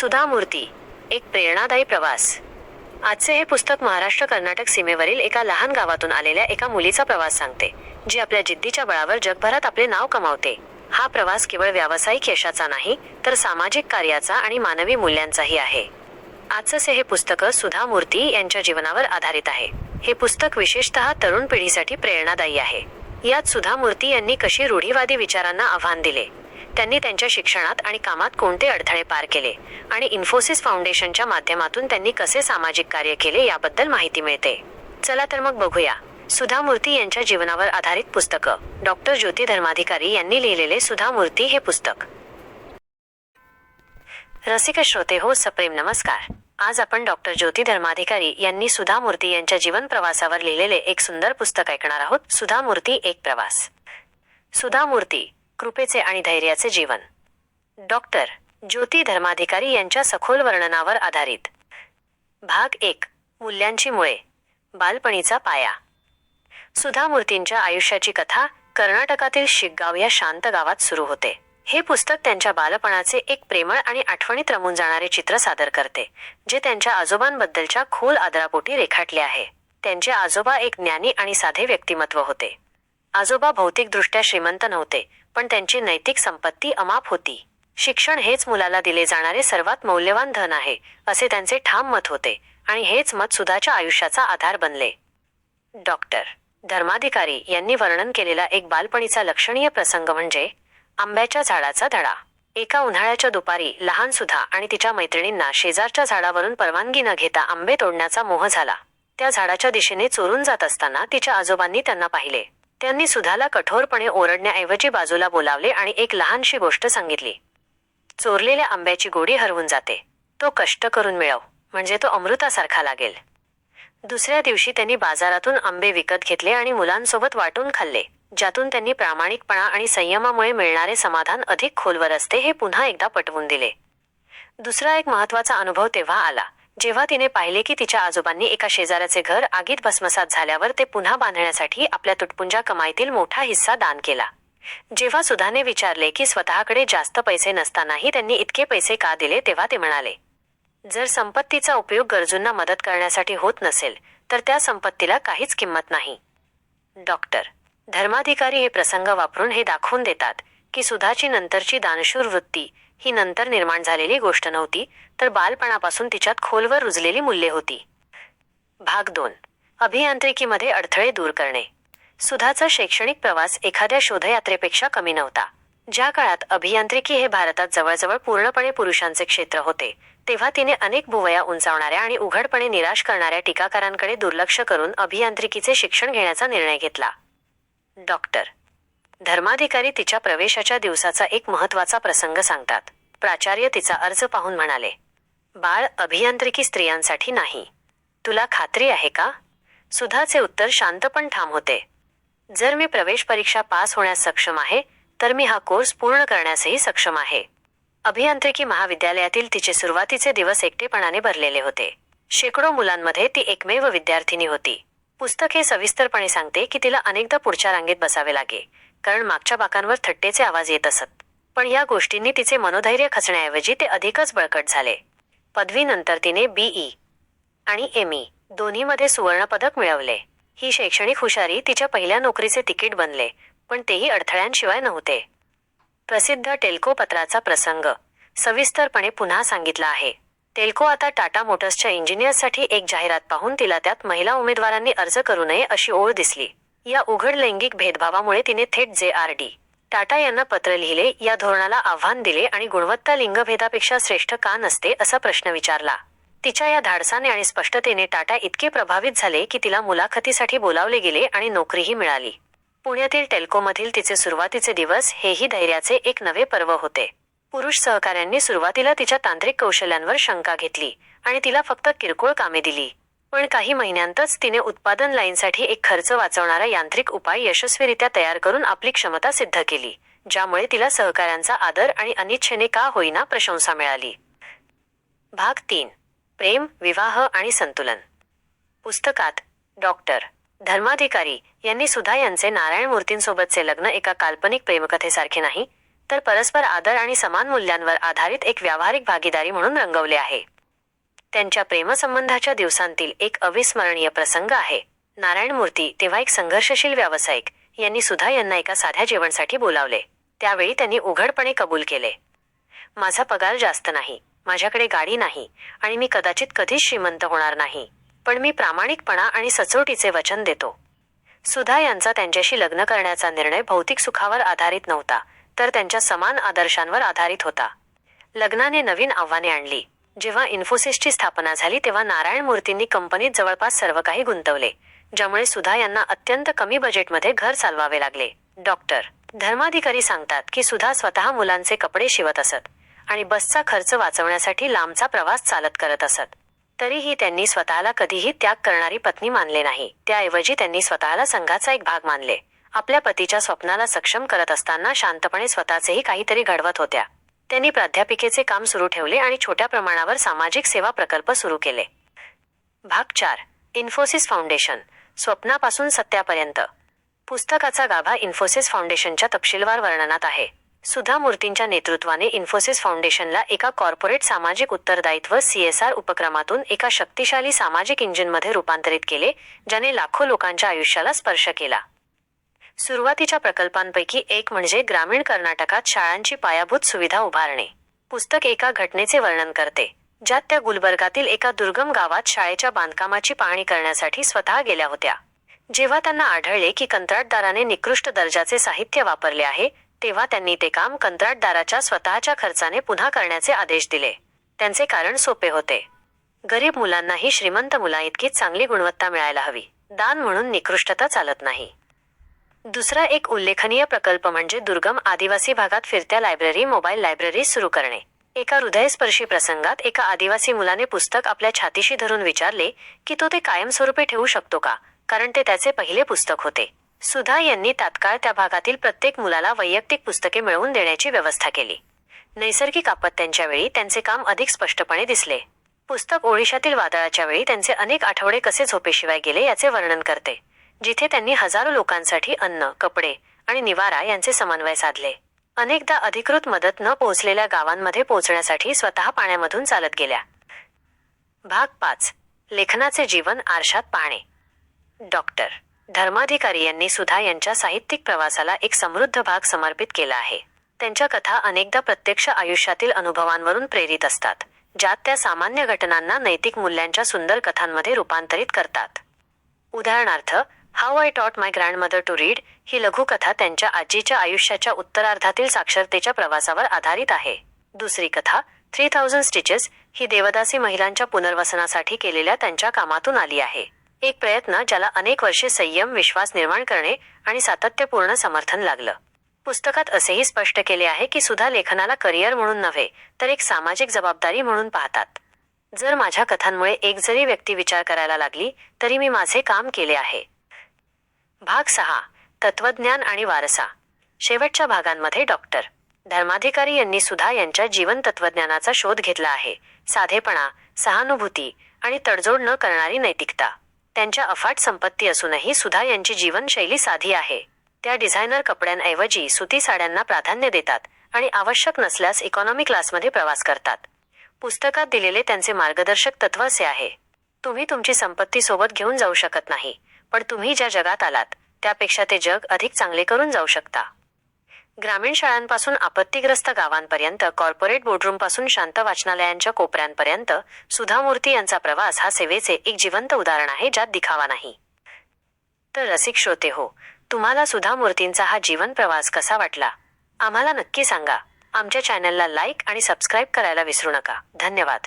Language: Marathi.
सुधा मूर्ती एक प्रेरणादायी प्रवास. आजचे हे पुस्तक महाराष्ट्र कर्नाटक सीमेवरील एका लहान गावातून आलेल्या एका मुलीचा प्रवास सांगते जी आपल्या जिद्दीच्या बळावर जगभरात आपले नाव कमावते. हा प्रवास केवळ व्यावसायिक यशाचा नाही तर सामाजिक कार्याचा आणि मानवी मूल्यांचाही आहे. आजचे हे पुस्तक सुधा मूर्ती यांच्या जीवनावर आधारित आहे. हे पुस्तक विशेषतः तरुण पिढीसाठी प्रेरणादायी आहे. यात सुधा मूर्ती यांनी कशी रूढीवादी विचारांना आव्हान दिले? त्यांनी त्यांच्या शिक्षणात आणि कामात कोणते अडथळे पार केले आणि इन्फोसिस फाउंडेशनच्या माध्यमातून त्यांनी कसे सामाजिक कार्य केले याबद्दल माहिती मिळते. चला तर मग बघूया. सुधा मूर्ती यांच्या जीवनावर आधारित पुस्तकं. डॉक्टर ज्योती धर्माधिकारी यांनी लिहिलेले सुधा मूर्ती हे पुस्तक. रसिक श्रोते हो सप्रेम नमस्कार. आज आपण डॉक्टर ज्योती धर्माधिकारी यांनी सुधा मूर्ती यांच्या जीवन प्रवासावर लिहिलेले एक सुंदर पुस्तक ऐकणार आहोत सुधा मूर्ती एक प्रवास. सुधा मूर्ती कृपेचे आणि धैर्याचे जीवन. डॉक्टर ज्योती धर्माधिकारी यांच्या सखोल वर्णनावर आधारित. भाग एक मूल्यांची मुळे बालपणीचा पाया. सुधा मूर्तींच्या आयुष्याची कथा कर्नाटकातील शिगगाव या शांत गावात सुरू होते. हे पुस्तक त्यांच्या बालपणाचे एक प्रेमळ आणि आठवणीत रमून जाणारे चित्र सादर करते जे त्यांच्या आजोबांबद्दलच्या खोल आदरापोटी रेखाटले आहे. त्यांचे आजोबा एक ज्ञानी आणि साधे व्यक्तिमत्व होते. आजोबा भौतिकदृष्ट्या श्रीमंत नव्हते पण त्यांची नैतिक संपत्ती अमाप होती. शिक्षण हेच मुलाला दिले जाणारे सर्वात मौल्यवान धन आहे असे त्यांचे ठाम मत होते आणि हेच मत सुधाच्या आयुष्याचा आधार बनले. डॉक्टर धर्माधिकारी यांनी वर्णन केलेला एक बालपणीचा लक्षणीय प्रसंग म्हणजे आंब्याच्या झाडाचा धडा. एका उन्हाळ्याच्या दुपारी लहान सुधा आणि तिच्या मैत्रिणींना शेजारच्या झाडावरून परवानगी न घेता आंबे तोडण्याचा मोह झाला. त्या झाडाच्या दिशेने चोरून जात असताना तिच्या आजोबांनी त्यांना पाहिले. त्यांनी सुधाला कठोरपणे ओरडण्याऐवजी बाजूला बोलावले आणि एक लहानशी गोष्ट सांगितली. चोरलेल्या आंब्याची गोडी हरवून जाते. तो कष्ट करून मिळव म्हणजे तो अमृतासारखा लागेल. दुसऱ्या दिवशी त्यांनी बाजारातून आंबे विकत घेतले आणि मुलांसोबत वाटून खाल्ले ज्यातून त्यांनी प्रामाणिकपणा आणि संयमामुळे मिळणारे समाधान अधिक खोलवर असते हे पुन्हा एकदा पटवून दिले. दुसरा एक महत्त्वाचा अनुभव तेव्हा आला. जेव्हा तिने पाहिले की तिच्या आजोबांनी एका शेजाऱ्याचे घर आगीत भस्मसात झाल्यावर ते पुन्हा बांधण्यासाठी आपल्या तुटपुंजा कमाईतील मोठा हिस्सा दान केला. जेव्हा सुधाने विचारले की स्वतःकडे जास्त पैसे नसतानाही त्यांनी इतके पैसे का दिले तेव्हा ते म्हणाले जर संपत्तीचा उपयोग गरजूंना मदत करण्यासाठी होत नसेल तर त्या संपत्तीला काहीच किंमत नाही. डॉक्टर धर्माधिकारी हे प्रसंग वापरून हे दाखवून देतात की सुधाची नंतरची दानशूर वृत्ती ही नंतर निर्माण झालेली गोष्ट नव्हती तर बालपणापासून तिच्यात खोलवर रुजलेली मूल्ये होती. भाग दोन. अभियांत्रिकीमध्ये अडथळे दूर करणे. सुधाचा शैक्षणिक प्रवास एखाद्या शोधयात्रेपेक्षा कमी नव्हता. ज्या काळात अभियांत्रिकी हे भारतात जवळजवळ पूर्णपणे पुरुषांचे क्षेत्र होते तेव्हा तिने अनेक भुवया उंचावणाऱ्या आणि उघडपणे निराश करणाऱ्या टीकाकारांकडे दुर्लक्ष करून अभियांत्रिकीचे शिक्षण घेण्याचा निर्णय घेतला. डॉक्टर. धर्माधिकारी तिच्या प्रवेशाच्या दिवसाचा एक महत्त्वाचा प्रसंग सांगतात. प्राचार्य तिचा अर्ज पाहून म्हणाले बाळ अभियांत्रिकी स्त्रियांसाठी नाही. तुला खात्री आहे का? सुधाचे उत्तर शांत पण ठाम होते. जर मी प्रवेश परीक्षा पास होण्यास सक्षम आहे तर मी हा कोर्स पूर्ण करण्यासही सक्षम आहे. अभियांत्रिकी महाविद्यालयातील तिचे सुरुवातीचे दिवस एकटेपणाने भरलेले होते. शेकडो मुलांमध्ये ती एकमेव विद्यार्थिनी होती. पुस्तक हे सविस्तरपणे सांगते की तिला अनेकदा पुढच्या रांगेत बसावे लागे. कारण मागच्या बाकांवर थट्टेचे आवाज येत असत. पण या गोष्टींनी तिचे मनोधैर्य खचण्याऐवजी ते अधिकच बळकट झाले. पदवीनंतर तिने बीई आणि एमई दोन्हीमध्ये सुवर्णपदक मिळवले. ही शैक्षणिक हुशारी तिच्या पहिल्या नोकरीचे तिकीट बनले पण तेही अडथळ्यांशिवाय नव्हते. प्रसिद्ध टेल्को पत्राचा प्रसंग सविस्तरपणे पुन्हा सांगितला आहे. टेल्को आता टाटा मोटर्सच्या इंजिनियर्ससाठी एक जाहिरात पाहून तिला त्यात महिला उमेदवारांनी अर्ज करू नये अशी ओळ दिसली. या उघड लैंगिक भेदभावामुळे तिने थेट जे आर डी टाटा यांना पत्र लिहिले या धोरणाला आव्हान दिले आणि गुणवत्ता लिंगभेदापेक्षा श्रेष्ठ का नसते असा प्रश्न विचारला. तिच्या या धाडसाने आणि स्पष्टतेने टाटा इतके प्रभावित झाले की तिला मुलाखतीसाठी बोलावले गेले आणि नोकरीही मिळाली. पुण्यातील टेल्कोमधील तिचे सुरुवातीचे दिवस हेही धैर्याचे एक नवे पर्व होते. पुरुष सहकाऱ्यांनी सुरुवातीला तिच्या तांत्रिक कौशल्यांवर शंका घेतली आणि तिला फक्त किरकोळ कामे दिली. पण काही महिन्यांतच तिने उत्पादन लाईनसाठी एक खर्च वाचवणारा यांत्रिक उपाय यशस्वीरित्या तयार करून आपली क्षमता सिद्ध केली ज्यामुळे तिला सहकाऱ्यांचा आदर आणि अनिच्छेने का होईना प्रशंसा मिळाली. भाग तीन प्रेम विवाह आणि संतुलन. पुस्तकात डॉक्टर धर्माधिकारी यांनी सुद्धा यांचे नारायण मूर्तींसोबतचे लग्न एका काल्पनिक प्रेमकथेसारखे नाही तर परस्पर आदर आणि समान मूल्यांवर आधारित एक व्यावहारिक भागीदारी म्हणून रंगवले आहे. त्यांच्या प्रेमसंबंधाच्या दिवसांतील एक अविस्मरणीय प्रसंग आहे. नारायण मूर्ती तेव्हा एक संघर्षशील व्यावसायिक यांनी सुधा यांना एका साध्या जेवणसाठी बोलावले. त्यावेळी त्यांनी उघडपणे कबूल केले. माझा पगार जास्त नाही माझ्याकडे गाडी नाही आणि मी कदाचित कधीच श्रीमंत होणार नाही पण मी प्रामाणिकपणा आणि सचोटीचे वचन देतो. सुधा यांचा त्यांच्याशी लग्न करण्याचा निर्णय भौतिक सुखावर आधारित नव्हता तर त्यांच्या समान आदर्शांवर आधारित होता. लग्नाने नवीन आव्हाने आणली. जेव्हा इन्फोसिसची स्थापना झाली तेव्हा नारायण मूर्तींनी कंपनीत जवळपास सर्व काही गुंतवले ज्यामुळे सुधा यांना अत्यंत कमी बजेटमध्ये घर चालवावे लागले. डॉक्टर धर्माधिकारी सांगतात की सुधा स्वतः मुलांचे कपडे शिवत असत आणि बसचा खर्च वाचवण्यासाठी लांबचा प्रवास चालत करत असत. तरीही त्यांनी स्वतःला कधीही त्याग करणारी पत्नी मानले नाही. त्याऐवजी त्यांनी स्वतःला संघाचा एक भाग मानले. आपल्या पतीच्या स्वप्नाला सक्षम करत असताना शांतपणे स्वतःचेही काहीतरी घडवत होत्या. त्यांनी प्राध्यापिकेचे काम सुरू ठेवले आणि छोट्या प्रमाणावर सामाजिक सेवा प्रकल्प सुरू केले. भाग चार इन्फोसिस फाउंडेशन स्वप्नापासून सत्यापर्यंत. पुस्तकाचा गाभा इन्फोसिस फाउंडेशनच्या तपशीलवार वर्णनात आहे. सुधा मूर्तींच्या नेतृत्वाने इन्फोसिस फाउंडेशनला एका कॉर्पोरेट सामाजिक उत्तरदायित्व सीएसआर उपक्रमातून एका शक्तिशाली सामाजिक इंजिनमध्ये रूपांतरित केले ज्याने लाखो लोकांच्या आयुष्याला स्पर्श केला. सुरुवातीच्या प्रकल्पांपैकी एक म्हणजे ग्रामीण कर्नाटकात शाळांची पायाभूत सुविधा उभारणे. पुस्तक एका घटनेचे वर्णन करते ज्यात त्या गुलबर्गातील एका दुर्गम गावात शाळेच्या बांधकामाची पाहणी करण्यासाठी स्वतः गेल्या होत्या. जेव्हा त्यांना आढळले की कंत्राटदाराने निकृष्ट दर्जाचे साहित्य वापरले आहे तेव्हा त्यांनी ते काम कंत्राटदाराच्या स्वतःच्या खर्चाने पुन्हा करण्याचे आदेश दिले. त्यांचे कारण सोपे होते. गरीब मुलांनाही श्रीमंत मुलाइतकीच चांगली गुणवत्ता मिळायला हवी. दान म्हणून निकृष्टता चालत नाही. दुसरा एक उल्लेखनीय प्रकल्प म्हणजे दुर्गम आदिवासी भागात फिरत्या लायब्ररी मोबाईल लायब्ररी सुरू करणे. एका हृदयस्पर्शी प्रसंगात एका आदिवासी मुलाने पुस्तक आपल्या छातीशी धरून विचारले की तो ते कायमस्वरूपी ठेवू शकतो का? कारण ते त्याचे पहिले पुस्तक होते. सुधा यांनी तात्काळ त्या भागातील प्रत्येक मुलाला वैयक्तिक पुस्तके मिळवून देण्याची व्यवस्था केली. नैसर्गिक आपत्त्यांच्या वेळी त्यांचे काम अधिक स्पष्टपणे दिसले. पुस्तक ओडिशातील वादळाच्या वेळी त्यांचे अनेक आठवडे कसे झोपेशिवाय गेले याचे वर्णन करते. जिथे त्यांनी हजारो लोकांसाठी अन्न कपडे आणि निवारा यांचे समन्वय साधले. अनेकदा अधिकृत मदत न पोहोचलेल्या गावांमध्ये पोहोचण्यासाठी स्वतः पाण्यामधून चालत गेल्या. भाग पाच. लेखनाचे जीवन आरशात पाहणे. डॉक्टर धर्माधिकारी यांनी सुधा यांच्या साहित्यिक प्रवासाला एक समृद्ध भाग समर्पित केला आहे. त्यांच्या कथा अनेकदा प्रत्यक्ष आयुष्यातील अनुभवांवरून प्रेरित असतात ज्यात त्या सामान्य घटनांना नैतिक मूल्यांच्या सुंदर कथांमध्ये रूपांतरित करतात. उदाहरणार्थ how I taught my grandmother to read ही लघुकथा त्यांच्या आजीच्या आयुष्याच्या उत्तरार्धातील साक्षरतेच्या प्रवासावर आधारित आहे. दुसरी कथा थ्री थाउजंड स्टिचेस ही देवदासी महिलांच्या पुनर्वसनासाठी केलेल्या त्यांच्या कामातून आली आहे. एक प्रयत्न ज्याला अनेक वर्षे संयम विश्वास निर्माण करणे आणि सातत्यपूर्ण समर्थन लागलं. पुस्तकात असेही स्पष्ट केले आहे की सुधा लेखनाला करिअर म्हणून नव्हे तर एक सामाजिक जबाबदारी म्हणून पाहतात. जर माझ्या कथांमुळे एक जरी व्यक्ती विचार करायला लागली तरी मी माझे काम केले आहे. भाग सहा तत्वज्ञान आणि वारसा. शेवटच्या भागांमध्ये डॉक्टर. धर्माधिकारी यांनी सुधा यांच्या जीवन तत्वज्ञानाचा शोध घेतला आहे. साधेपणा सहानुभूती आणि तडजोड न करणारी नैतिकता. त्यांच्या अफाट संपत्ती असूनही सुधा यांची जीवनशैली साधी आहे. त्या डिझायनर कपड्यांऐवजी सुती साड्यांना प्राधान्य देतात आणि आवश्यक नसल्यास इकॉनॉमी क्लासमध्ये प्रवास करतात. पुस्तकात दिलेले त्यांचे मार्गदर्शक तत्व असे आहे. तुम्ही तुमची संपत्ती सोबत घेऊन जाऊ शकत नाही. पण तुम्ही ज्या जगात आलात त्यापेक्षा ते जग अधिक चांगले करून जाऊ शकता. ग्रामीण शाळांपासून आपत्तीग्रस्त गावांपर्यंत कॉर्पोरेट बोर्डरूमपासून शांत वाचनालयांच्या कोपऱ्यांपर्यंत सुधा मूर्ती यांचा प्रवास हा सेवेचे एक जिवंत उदाहरण आहे ज्यात दिखावा नाही. तर रसिक श्रोते हो तुम्हाला सुधा मूर्तींचा हा जीवन प्रवास कसा वाटला? आम्हाला नक्की सांगा. आमच्या चॅनलला लाईक आणि सबस्क्राईब करायला विसरू नका. धन्यवाद.